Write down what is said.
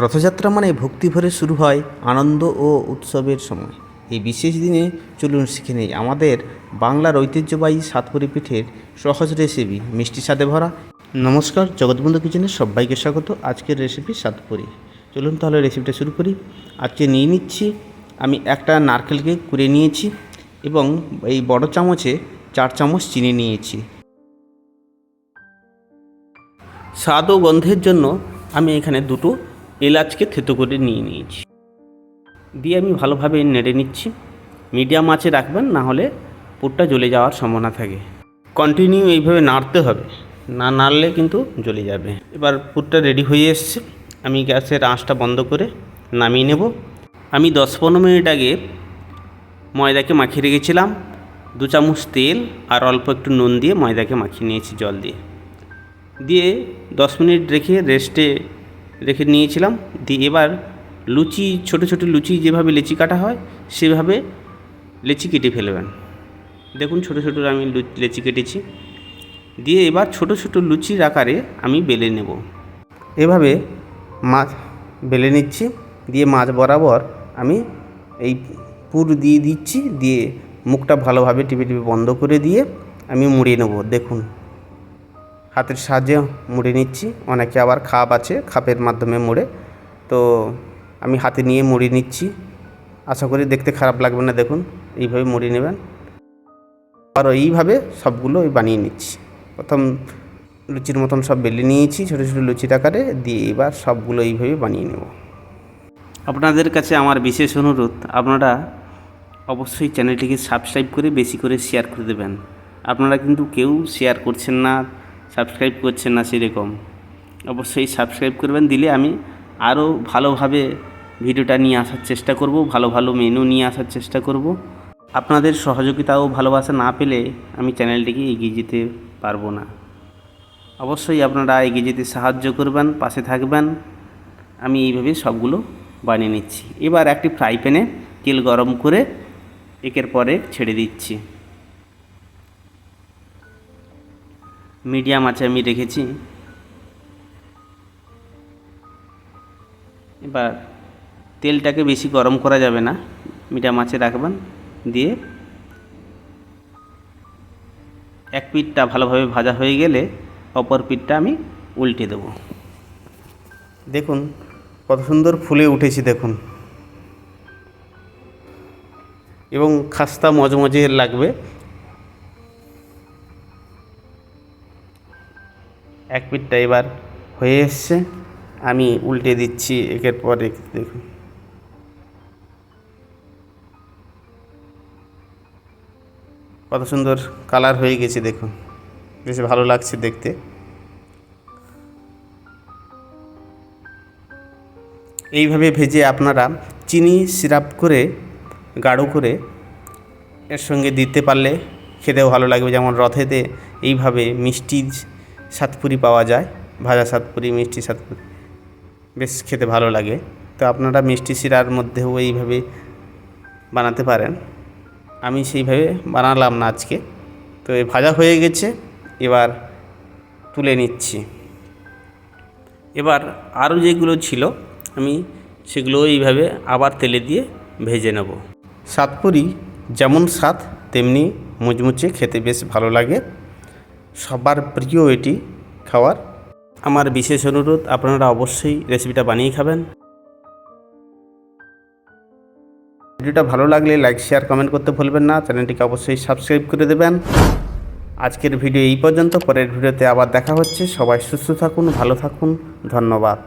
রথযাত্রা মানে ভক্তি ভরে শুরু হয় আনন্দ ও উৎসবের সময়। এই বিশেষ দিনে চলুন শিখে নেই আমাদের বাংলার ঐতিহ্যবাহী সাতপুরি পিঠের সহজ রেসিপি মিষ্টি স্বাদে ভরা। নমস্কার, জগৎবন্ধু কিচেনের সবাইকে স্বাগত। আজকের রেসিপি সাতপুরি। চলুন তাহলে রেসিপিটা শুরু করি। আজকে নিয়ে নিচ্ছি আমি একটা নারকেলকে কুড়ে নিয়েছি এবং এই বড় চামচে চার চামচ চিনি নিয়েছি। স্বাদ ও গন্ধের জন্য আমি এখানে দুটো এলাচকে থেতো করে নিয়ে নিয়েছি। দিয়ে আমি ভালোভাবে নেড়ে নিচ্ছি। মিডিয়াম আঁচে রাখবেন, না হলে পুরটা জ্বলে যাওয়ার সম্ভাবনা থাকে। কন্টিনিউ এইভাবে নাড়তে হবে। না নাড়লে কিন্তু জ্বলে যাবে। এবার পুরটা রেডি হয়ে এসছে। আমি গ্যাসের আঁচটা বন্ধ করে নামিয়ে নেব। আমি দশ পনেরো মিনিট আগে ময়দাকে মাখিয়ে রেখেছিলাম। দু চামচ তেল আর অল্প একটু নুন দিয়ে ময়দাকে মাখিয়ে নিয়েছি জল দিয়ে। দিয়ে দশ মিনিট রেখে রেস্টে রেখে নিয়েছিলাম। দিয়ে এবার লুচি, ছোট ছোট লুচি যেভাবে লেচি কাটা হয়, সেভাবে লেচি কেটে ফেলবেন। দেখুন ছোট ছোট আমি লেচি কেটেছি। দিয়ে এবার ছোট ছোট লুচির আকারে আমি বেলে নেব। এভাবে মাছ বেলে নিচ্ছি। দিয়ে মাছ বরাবর আমি এই পুর দিয়ে দিচ্ছি। দিয়ে মুখটা ভালোভাবে টিপে টিপে বন্ধ করে দিয়ে আমি মুড়িয়ে নেব। দেখুন। হাতের সাহায্যে মুড়ে নিচ্ছি। অনেকে আবার খাপ আছে, খাপের মাধ্যমে মুড়ে। তো আমি হাতে নিয়ে মুড়ি নিচ্ছি। আশা করি দেখতে খারাপ লাগবে না, দেখুন। এইভাবে মুড়ি নেবেন। আর এইভাবে সবগুলো বানিয়ে নিচ্ছি। প্রথম লুচির মতন সব বেলে নিয়েছি, ছোটো ছোটো লুচির আকারে। দিয়ে এবার সবগুলো এইভাবে বানিয়ে নেব। আপনাদের কাছে আমার বিশেষ অনুরোধ, আপনারা অবশ্যই চ্যানেলটিকে সাবস্ক্রাইব করে বেশি করে শেয়ার করে দেবেন। আপনারা কিন্তু কেউ শেয়ার করছেন না। সাবস্ক্রাইব করছেন না সেরকম। অবশ্যই সাবস্ক্রাইব করবেন, দিলে আমি আরও ভালোভাবে ভিডিওটা নিয়ে আসার চেষ্টা করব, ভালো ভালো মেনু নিয়ে আসার চেষ্টা করব। আপনাদের সহযোগিতা ও ভালোবাসা না পেলে আমি চ্যানেলটিকে এগিয়ে যেতে পারব না। অবশ্যই আপনারা এগিয়ে যেতে সাহায্য করবেন, পাশে থাকবেন। আমি এইভাবে সবগুলো বানিয়ে নিচ্ছি। এবার একটি ফ্রাই প্যানে তেল গরম করে একের পর ছেড়ে দিচ্ছি। মিডিয়াম আছে, আমি রেখেছি এবার তেলটাকে বেশি গরম করা যাবে না, মিডিয়াম আঁচে রাখবেন, দিয়ে এক পিঠটা ভালোভাবে ভাজা হয়ে গেলে অপর পিঠটা আমি উল্টে দেব। দেখুন, কত সুন্দর ফুলে উঠেছি, দেখুন। এবং খাস্তা মজমজে লাগবে। এক পিঠটা এবার হয়ে এসছে। আমি উল্টে দিচ্ছি একের পর এক, দেখুন। কত সুন্দর কালার হয়ে গেছে, দেখুন। বেশ ভালো লাগছে দেখতে। এইভাবে ভেজে আপনারা চিনি সিরাপ করে, গাঢ় করে এর সঙ্গে দিতে পারলে খেতেও ভালো লাগবে। যেমন রথেতে এইভাবে মিষ্টি সাতপুরি পাওয়া যায়, ভাজা সাতপুরি, মিষ্টি সাতপুরি। বেশ খেতে ভালো লাগে। তো আপনারা মিষ্টি শিরার মধ্যেও এইভাবে বানাতে পারেন। আমি সেইভাবে বানালাম না আজকে। তো এই ভাজা হয়ে গেছে, এবার তুলে নিচ্ছি। এবার আরও যেগুলো ছিল, আমি সেগুলো এইভাবে আবার তেলে দিয়ে ভেজে নেব। সাতপুরি যেমন স্বাদ, তেমনি মুচমুচে খেতে বেশ ভালো লাগে। সবার প্রিয় এটি খাওয়ার। আমার বিশেষ অনুরোধ আপনারা অবশ্যই রেসিপিটা বানিয়ে খাবেন। ভিডিওটা ভালো লাগলে লাইক শেয়ার কমেন্ট করতে ভুলবেন না। চ্যানেলটিকে অবশ্যই সাবস্ক্রাইব করে দেবেন। আজকের ভিডিও এই পর্যন্ত। পরের ভিডিওতে আবার দেখা হচ্ছে। সবাই সুস্থ থাকুন ভালো থাকুন। ধন্যবাদ।